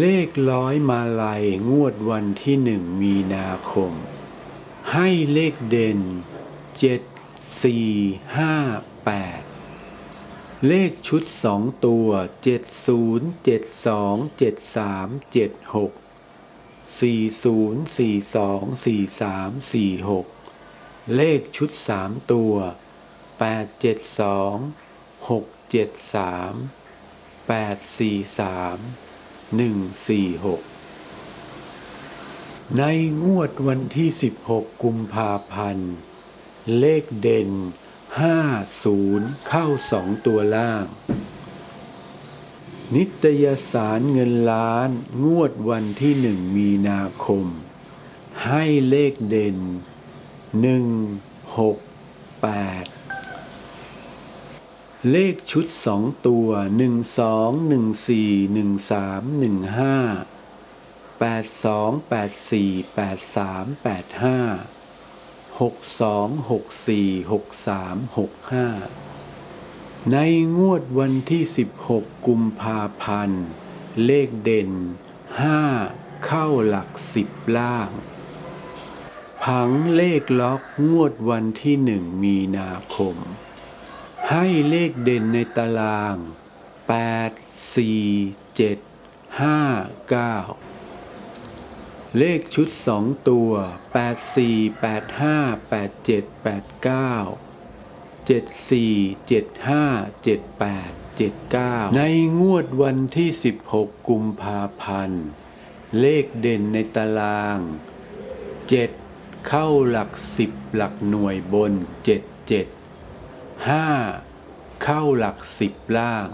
เลขร้อยมาลัยงวดวันที่หนึ่งมีนาคม ให้เลขเด่นเจ็ดสี่ห้าแปดเลขชุดสองตัวเจ็ดศูนย์เจ็ดสองเจ็ดสามเจ็ดหกสี่ศูนย์สี่สองสี่สามสี่หกเลขชุดสามตัวแปดเจ็ดสองหกเจ็ดสามแปดสี่สาม หนึ่งสี่หกในงวดวันที่สิบหกกุมภาพันธ์ เลขเด่นห้าศูนย์เข้าสองตัวล่าง นิตยสารเงินล้านงวดวันที่หนึ่งมีนาคม ให้เลขเด่นหนึ่งหกแปด เลขชุดสองตัวหนึ่งสองหนึ่งสี่หนึ่งสามหนึ่งห้าแปดสองแปดสี่แปดสามแปดห้าหกสองหกสี่หกสามหกห้าในงวดวันที่สิบหกกุมภาพันธ์เลขเด่นห้าเข้าหลักสิบล่าง ผังเลขล็อกงวดวันที่หนึ่งมีนาคม ให้เลขเด่นในตาราง 8 4 7 5 9 เลขชุด 2 ตัว 8 4 8 5 8 7 8 9 7 4 7 5 7 8 7 9 ในงวดวันที่ 16 กุมภาพันธ์ เลขเด่นในตาราง 7 เข้าหลัก 10 หลักหน่วยบน 77 7ห้าเข้าหลักสิบล่าง